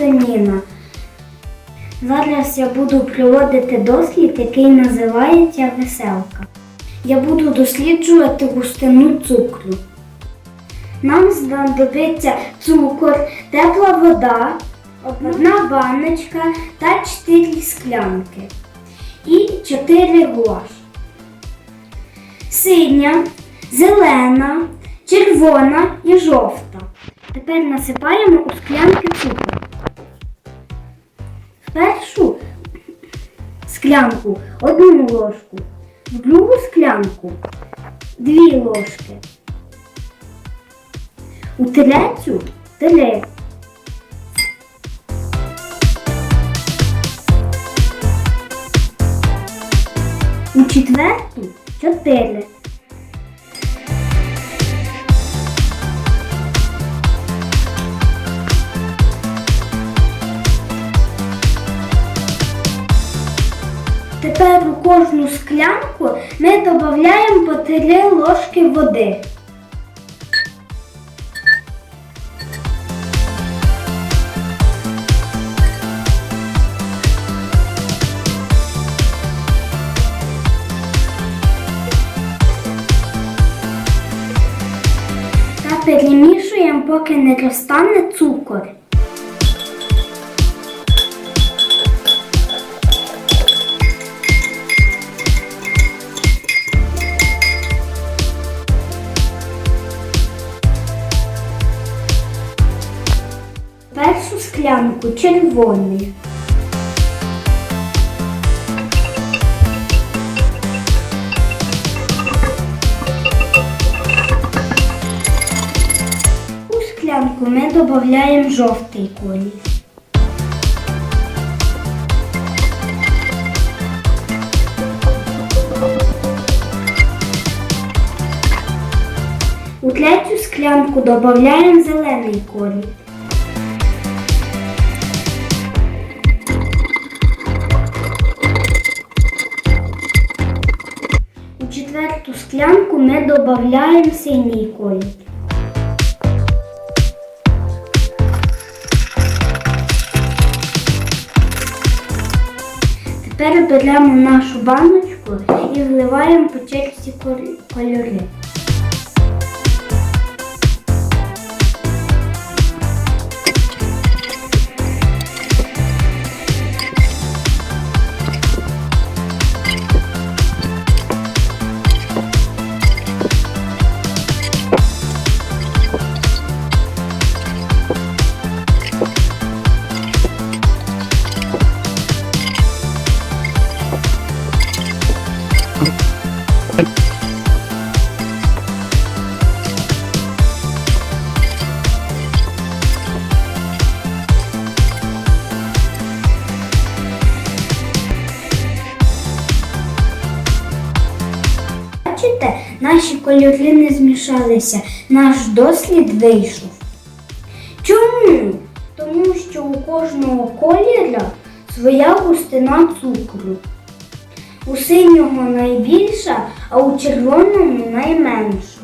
звати Зараз я буду проводити дослід, який називається веселка. Я буду досліджувати густину цукру. Нам знадобиться цукор, тепла вода, одна баночка та 4 склянки і 4 ложки. Синя, зелена, червона і жовта. Тепер насипаємо у склянки цукор. Першу склянку одну ложку, в другу склянку дві ложки. У третю три. У четверту чотири. Тепер у кожну склянку ми додаємо по 3 ложки води. Та перемішуємо, поки не розтане цукор. Першу склянку червоний. У склянку ми додаємо жовтий колір. У третю склянку додаємо зелений колір. Склянку ми додаємо синій колір. Тепер беремо нашу баночку і вливаємо по черзі кольори. Бачите, наші кольори не змішалися, наш дослід вийшов. Чому? Тому що у кожного кольора своя густина цукру. У синього найбільша, а у червоному найменша.